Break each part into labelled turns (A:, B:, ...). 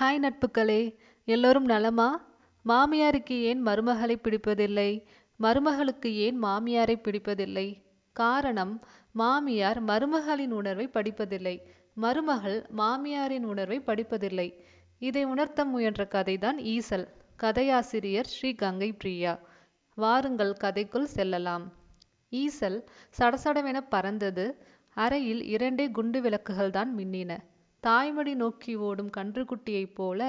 A: Hi நட்புகளே எல்லோரும் நலமா? மாமியாருக்கு ஏன் மருமகளை பிடிப்பதில்லை? மருமகளுக்கு ஏன் மாமியாரை பிடிப்பதில்லை? காரணம் மாமியார் மருமகளின் உணர்வை படிப்பதில்லை. மருமகள் மாமியாரின் உணர்வை படிப்பதில்லை. இதை உணர்த்த முயன்ற கதைதான் ஈசல். கதையாசிரியர் ஸ்ரீ கங்கை பிரியா. வாருங்கள் கதைக்குள் செல்லலாம். ஈசல் சடசடவென பறந்தது. அறையில் இரண்டே குண்டு விளக்குகள் தான் மின்னின. தாய்மடி நோக்கி ஓடும் கன்றுக்குட்டியைப் போல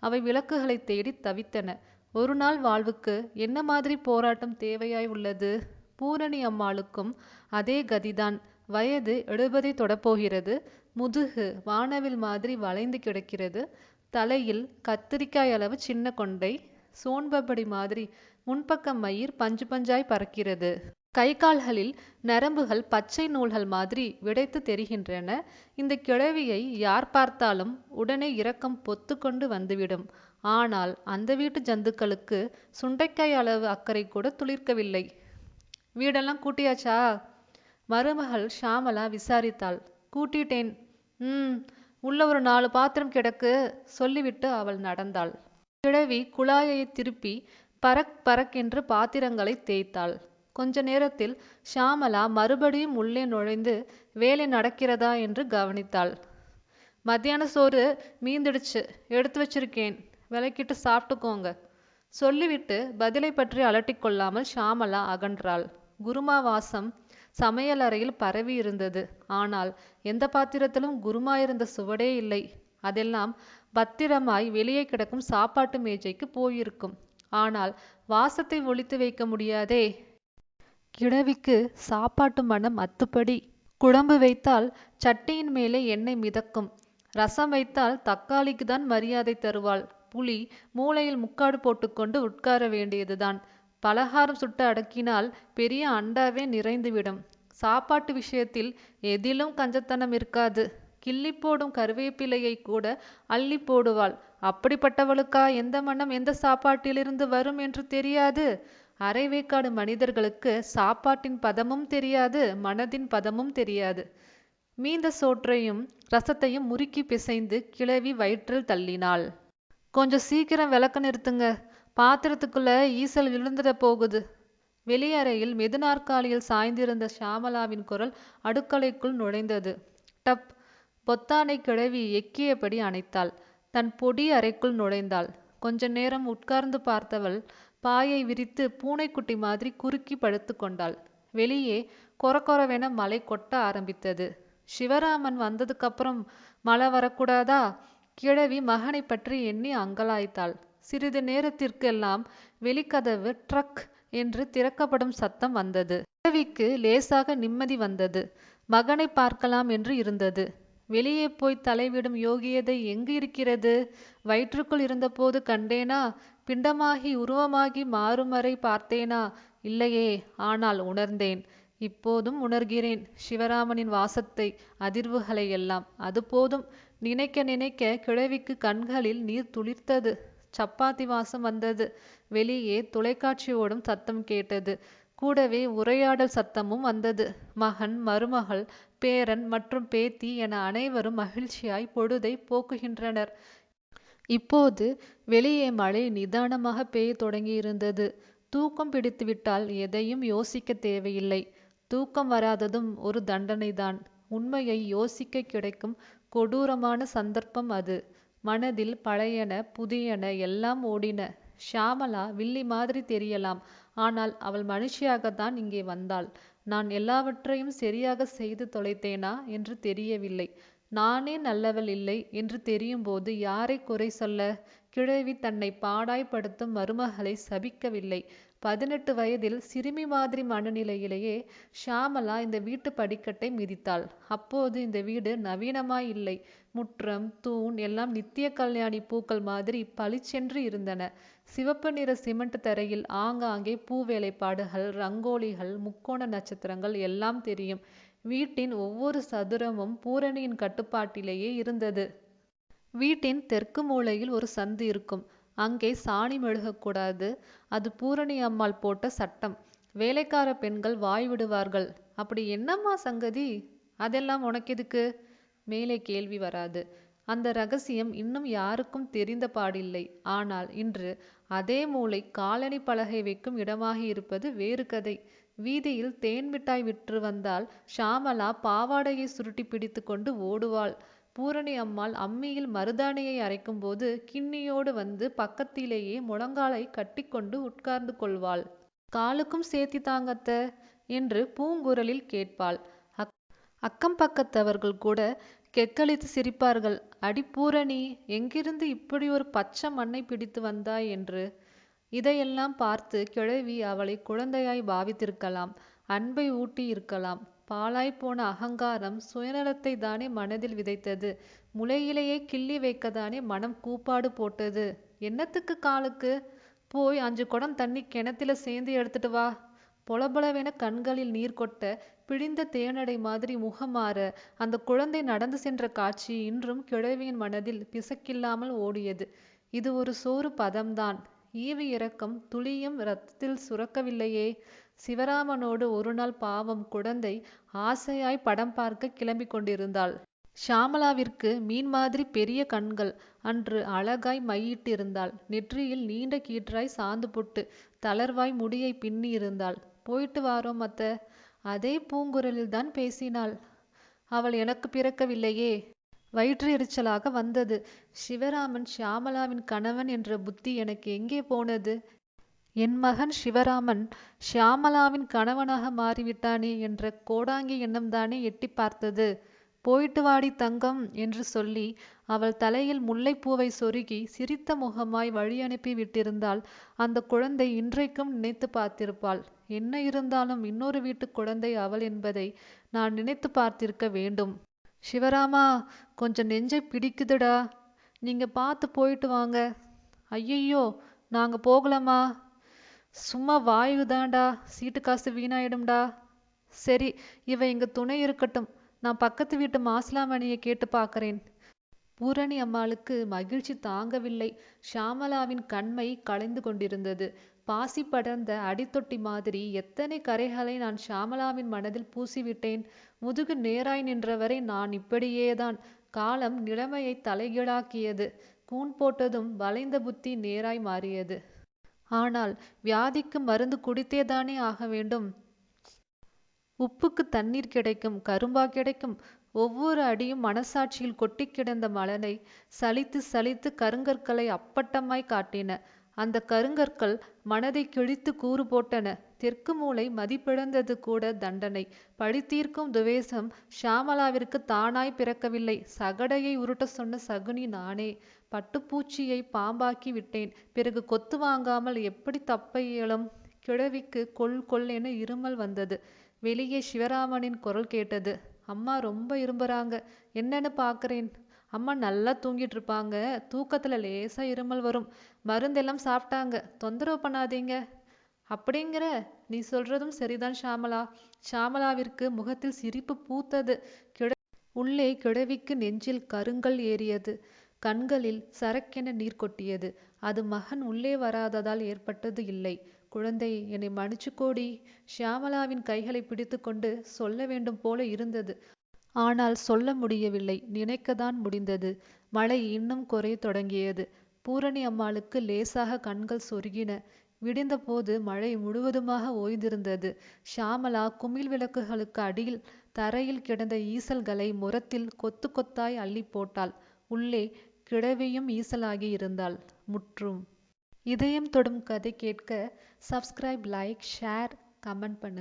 A: அவை விளக்குகளை தேடி தவித்தன. ஒரு நாள் வாழ்வுக்கு என்ன மாதிரி போராட்டம் தேவையாய் உள்ளது? பூரணி அம்மாளுக்கும் அதே கதிதான். வயது எழுபதை தொடப்போகிறது. முதுகு வானவில் மாதிரி வளைந்து கிடக்கிறது. தலையில் கத்திரிக்காய் அளவு சின்ன கொண்டை. சோன்பபடி மாதிரி முன்பக்க மயிர் பஞ்சு பஞ்சாய் பறக்கிறது. கை கால்களில் நரம்புகள் பச்சை நூல்கள் மாதிரி விடைத்து தெரிகின்றன. இந்த கிழவியை யார் பார்த்தாலும் உடனே இரக்கம் பொத்து கொண்டு வந்துவிடும். ஆனால் அந்த வீட்டு ஜந்துக்களுக்கு சுண்டைக்காய் அளவு அக்கறை கூட துளிர்க்கவில்லை. வீடெல்லாம் கூட்டியாச்சா? மருமகள் ஷாமலா விசாரித்தாள். கூட்டிட்டேன். ம் உள்ள ஒரு நாலு பாத்திரம் கிடக்கு சொல்லிவிட்டு அவள் நடந்தாள். கிழவி குழாயை திருப்பி பறக் பறக்கென்று என்று பாத்திரங்களை தேய்த்தாள். கொஞ்ச நேரத்தில் ஷாமலா மறுபடியும் உள்ளே நுழைந்து வேலை நடக்கிறதா என்று கவனித்தாள். மத்தியான சோறு மீந்துடுச்சு எடுத்து வச்சிருக்கேன். விளக்கிட்டு சாப்பிட்டுக்கோங்க. சொல்லிவிட்டு பதிலை பற்றி அலட்டிக் கொள்ளாமல் ஷாமலா அகன்றாள். குருமா வாசம் சமையல் அறையில் பரவி இருந்தது. ஆனால் எந்த பாத்திரத்திலும் குருமா இருந்த சுவடே இல்லை. அதெல்லாம் பத்திரமாய் வெளியே கிடக்கும் சாப்பாட்டு மேஜைக்கு போயிருக்கும். ஆனால் வாசத்தை ஒழித்து வைக்க முடியாதே. கிழவிக்கு சாப்பாட்டு மனம் அத்துப்படி. குழம்பு வைத்தால் சட்டியின் மேலே எண்ணெய் மிதக்கும். ரசம் வைத்தால் தக்காளிக்கு தான் மரியாதை தருவாள். புளி மூளையில் முக்காடு போட்டுக்கொண்டு உட்கார வேண்டியதுதான். பலகாரம் சுட்டு அடக்கினால் பெரிய அண்டாவே நிறைந்துவிடும். சாப்பாட்டு விஷயத்தில் எதிலும் கஞ்சத்தனம் இருக்காது. கிள்ளி போடும் கருவேப்பிலையை கூட அள்ளி போடுவாள். அப்படிப்பட்டவளுக்கா எந்த மனம் எந்த சாப்பாட்டிலிருந்து வரும் என்று தெரியாது. அரைவேக்காடு மனிதர்களுக்கு சாப்பாட்டின் பதமும் தெரியாது மனதின் பதமும் தெரியாது. மீந்த சோற்றையும் ரசத்தையும் முறுக்கி பிசைந்து கிளவி வயிற்றில் தள்ளினாள். கொஞ்சம் சீக்கிரம் விளக்க நிறுத்துங்க. பாத்திரத்துக்குள்ள ஈசல் விழுந்துட போகுது. வெளியறையில் மெதுநாற்காலியில் சாய்ந்திருந்த ஷாமலாவின் குரல் அடுக்கலைக்குள் நுழைந்தது. டப். பொத்தானை கிழவி எக்கியபடி அணைத்தாள். தன் பொடி அறைக்குள் நுழைந்தாள். கொஞ்ச நேரம் உட்கார்ந்து பார்த்தவள் பாயை விரித்து பூனைக்குட்டி மாதிரி குறுக்கி படுத்து கொண்டாள். வெளியே கொரகொரவென மழை கொட்ட ஆரம்பித்தது. சிவராமன் வந்ததுக்கப்புறம் மழை வரக்கூடாதா? கிழவி மகனை பற்றி எண்ணி அங்கலாய்த்தாள். சிறிது நேரத்திற்கெல்லாம் வெளிக்கதவு ட்ரக் என்று திறக்கப்படும் சத்தம் வந்தது. கிழவிக்கு லேசாக நிம்மதி வந்தது. மகனை பார்க்கலாம் என்று இருந்தது. வெளியே போய் தலைவிடும் யோகியதை எங்கு இருக்கிறது? வயிற்றுக்குள் இருந்தபோது கண்டேனா? பிண்டமாகி உருவமாகி மாறுமறை பார்த்தேனா? இல்லையே ஆனால் உணர்ந்தேன். இப்போதும் உணர்கிறேன். சிவராமனின் வாசத்தை அதிர்வுகளை எல்லாம். அது போதும். நினைக்க நினைக்க கிழவிக்கு கண்களில் நீர் துளிர்த்தது. சப்பாத்தி வாசம் வந்தது. வெளியே தொலைக்காட்சி ஓடும் சத்தம் கேட்டது. கூடவே உரையாடல் சத்தமும் வந்தது. மகன் மருமகள் பேரன் மற்றும் பேத்தி என அனைவரும் மகிழ்ச்சியாய் பொழுதை போக்குகின்றனர். இப்போது வெளியே மழை நிதானமாக பெய்ய தொடங்கியிருந்தது. தூக்கம் பிடித்துவிட்டால் எதையும் யோசிக்க தேவையில்லை. தூக்கம் வராததும் ஒரு தண்டனைதான். உண்மையை யோசிக்க கிடைக்கும் கொடூரமான சந்தர்ப்பம் அது. மனதில் பழையன புதியன எல்லாம் ஓடின. ஷியாமளா வில்லி மாதிரி தெரியலாம். ஆனால் அவள் மனுஷியாகத்தான் இங்கே வந்தாள். நான் எல்லாவற்றையும் சரியாக செய்து தொலைத்தேனா என்று தெரியவில்லை. நானே நல்லவள் இல்லை என்று தெரியும்போது யாரை குறை சொல்ல? கிழவி தன்னை பாடாய்ப்படுத்தும் மருமகளை சபிக்கவில்லை. பதினெட்டு வயதில் சிறுமி மாதிரி மனநிலையிலேயே ஷியாமளா இந்த வீட்டு படிக்கட்டை மிதித்தாள். அப்போது இந்த வீடு நவீனமாய் இல்லை. முற்றம் தூண் எல்லாம் நித்திய கல்யாணி பூக்கள் மாதிரி பளிச்சென்று இருந்தன. சிவப்பு நிற சிமெண்ட் தரையில் ஆங்காங்கே பூவேலைப்பாடுகள், ரங்கோலிகள் முக்கோண நட்சத்திரங்கள் எல்லாம் தெரியும். வீட்டின் ஒவ்வொரு சதுரமும் பூரணியின் கட்டுப்பாட்டிலேயே இருந்தது. வீட்டின் தெற்கு மூலையில் ஒரு சந்து இருக்கும். அங்கே சாணி மெழுகக்கூடாது. அது பூரணி அம்மாள் போட்ட சட்டம். வேலைக்கார பெண்கள் வாய் விடுவார்கள். அப்படி என்னம்மா சங்கதி? அதெல்லாம் உனக்கெதுக்கு? மேலே கேள்வி வராது. அந்த ரகசியம் இன்னும் யாருக்கும் தெரிந்த பாடில்லை. ஆனால் இன்று அதே மூலை காலணி பலகை வைக்கும் இடமாகி இருப்பது வேறு கதை. வீதியில் தேன் மிட்டாய் விற்று வந்தால் ஷாமளா பாவாடையை சுருட்டி பிடித்து கொண்டு ஓடுவாள். பூரணி அம்மாள் அம்மியில் மருதாணியை அரைக்கும்போது கிண்ணியோடு வந்து பக்கத்திலேயே முழங்காலை கட்டிக்கொண்டு உட்கார்ந்து கொள்வாள். காலுக்கும் சேர்த்தி தாங்கத்த என்று பூங்குரலில் கேட்பாள். அக் அக்கம் பக்கத்தவர்கள் கூட கெக்களித்து சிரிப்பார்கள். அடி பூரணி எங்கிருந்து இப்படி ஒரு பச்சை மண்ணை பிடித்து வந்தாய்? என்று இதையெல்லாம் பார்த்து கிழவி அவளை குழந்தையாய் பாவித்திருக்கலாம். அன்பை ஊட்டி இருக்கலாம். பாழாய் போன அகங்காரம் சுயநலத்தை தானே மனதில் விதைத்தது. முளையிலேயே கிள்ளி வைக்கத்தானே மனம் கூப்பாடு போட்டது. என்னத்துக்கு காலுக்கு? போய் அஞ்சு குடம் தண்ணி கிணத்துல சேர்ந்து எடுத்துட்டு வா. பொலபொலவென கண்களில் நீர் கொட்ட பிழிந்த தேனடை மாதிரி முகம் அந்த குழந்தை நடந்து சென்ற காட்சி இன்றும் கிழவியின் மனதில் பிசக்கில்லாமல் ஓடியது. இது ஒரு சோறு பதம்தான். ஈவு இரக்கம் துளியும் ரத்தத்தில் சுரக்கவில்லையே. சிவராமனோடு ஒரு நாள் பாவம் குழந்தை ஆசையாய் படம் பார்க்க கிளம்பிக் கொண்டிருந்தாள். ஷாமலாவிற்கு மீன் மாதிரி பெரிய கண்கள் அன்று அழகாய் மையிட்டிருந்தாள். நெற்றியில் நீண்ட கீற்றாய் சாந்துபுட்டு தளர்வாய் முடியை பின்னியிருந்தாள். போயிட்டு வாரோம் அத்த. அதே பூங்குரலில்தான் பேசினாள். அவள் எனக்கு பிறக்கவில்லையே. வயிற்று எரிச்சலாக வந்தது. சிவராமன் ஷியாமலாவின் கணவன் என்ற புத்தி எனக்கு எங்கே போனது? என் மகன் சிவராமன் ஷியாமலாவின் கணவனாக மாறிவிட்டானே என்ற கோடாங்கி எண்ணம்தானே எட்டி பார்த்தது. போயிட்டு வாடி தங்கம் என்று சொல்லி அவள் தலையில் முல்லைப்பூவை சொருகி சிரித்த முகமாய் வழி அனுப்பி விட்டிருந்தால் அந்த குழந்தை இன்றைக்கும் நினைத்து பார்த்திருப்பாள். என்ன இருந்தாலும் இன்னொரு வீட்டு குழந்தை அவள் என்பதை நான் நினைத்து பார்த்திருக்க வேண்டும். சிவராமா கொஞ்சம் நெஞ்சை பிடிக்குதுடா. நீங்க பார்த்து போயிட்டு வாங்க. ஐயையோ நாங்க போகலாமா சும்மா வாயுதான்டா சீட்டு காசு வீணாயிடும்டா. சரி இவ இங்க துணை இருக்கட்டும். நான் பக்கத்து வீட்டு மாசிலாமணியை கேட்டு பார்க்கறேன். பூரணி அம்மாளுக்கு மகிழ்ச்சி தாங்கவில்லை. ஷாமலாவின் கண்மை கலைந்து கொண்டிருந்தது. பாசி படர்ந்த அடித்தொட்டி மாதிரி எத்தனை கரைகளை நான் ஷாமளாவின் மனதில் பூசிவிட்டேன். முதுகு நேராய் நின்றவரை நான் இப்படியேதான். காலம் நிலைமையை தலைகீழாக்கியது. கூன் போட்டதும் வளைந்த புத்தி நேராய் மாறியது. ஆனால் வியாதிக்கு மருந்து குடித்தேதானே ஆக வேண்டும்? உப்புக்கு தண்ணீர் கிடைக்கும் கரும்பா கிடைக்கும். ஒவ்வொரு அடியும் மனசாட்சியில் கொட்டி கிடந்த மலனை சலித்து சலித்து கருங்கற்களை அப்பட்டமாய் காட்டின. அந்த கருங்கற்கள் மனதை கிழித்து கூறு போட்டன. தெற்கு மூளை மதிப்பிழந்தது கூட தண்டனை. பழித்தீர்க்கும் துவேஷம் ஷாமலாவிற்கு தானாய் பிறக்கவில்லை. சகடையை உருட்ட சொன்ன சகுனி நானே. பட்டுப்பூச்சியை பாம்பாக்கி விட்டேன். பிறகு கொத்து வாங்காமல் எப்படி தப்ப இயலும் கிழவிக்கு கொல் கொல் என இருமல் வந்தது. வெளியே சிவராமனின் குரல் கேட்டது. அம்மா ரொம்ப இரும்புறாங்க. என்னன்னு பார்க்கறேன் அம்மா நல்லா தூங்கிட்டு இருப்பாங்க தூக்கத்துல லேசா இருமல் வரும். மருந்தெல்லாம் சாப்பிட்டாங்க. தொந்தரவு பண்ணாதீங்க. அப்படிங்கிற நீ சொல்றதும் சரிதான் ஷாமலா. ஷாமலாவிற்கு முகத்தில் சிரிப்பு பூத்தது. கிழ உள்ளே கிழவிக்கு நெஞ்சில் கருங்கல் ஏறியது. கண்களில் சரக்கென நீர் கொட்டியது. அது மகன் உள்ளே வராததால் ஏற்பட்டது இல்லை. குழந்தை என்னை மன்னிச்சுக்கோடி. ஷியாமலாவின் கைகளை பிடித்து கொண்டு சொல்ல வேண்டும் போல இருந்தது. ஆனால் சொல்ல முடியவில்லை. நினைக்கத்தான் முடிந்தது. மழை இன்னும் குறைய தொடங்கியது. பூரணி அம்மாளுக்கு லேசாக கண்கள் சொருகின. விடிந்தபோது மழை முழுவதுமாக ஓய்ந்திருந்தது. ஷியாமளா குமிழ் விளக்குகளுக்கு அடியில் தரையில் கிடந்த ஈசல்களை முரத்தில் கொத்து கொத்தாய் அள்ளி போட்டாள். உள்ளே கிழவியும் ஈசலாகி இருந்தாள். முற்றும். இதயம் தொடும் கதை கேட்க சப்ஸ்கிரைப் லைக் ஷேர் கமெண்ட் பண்ணுங்க.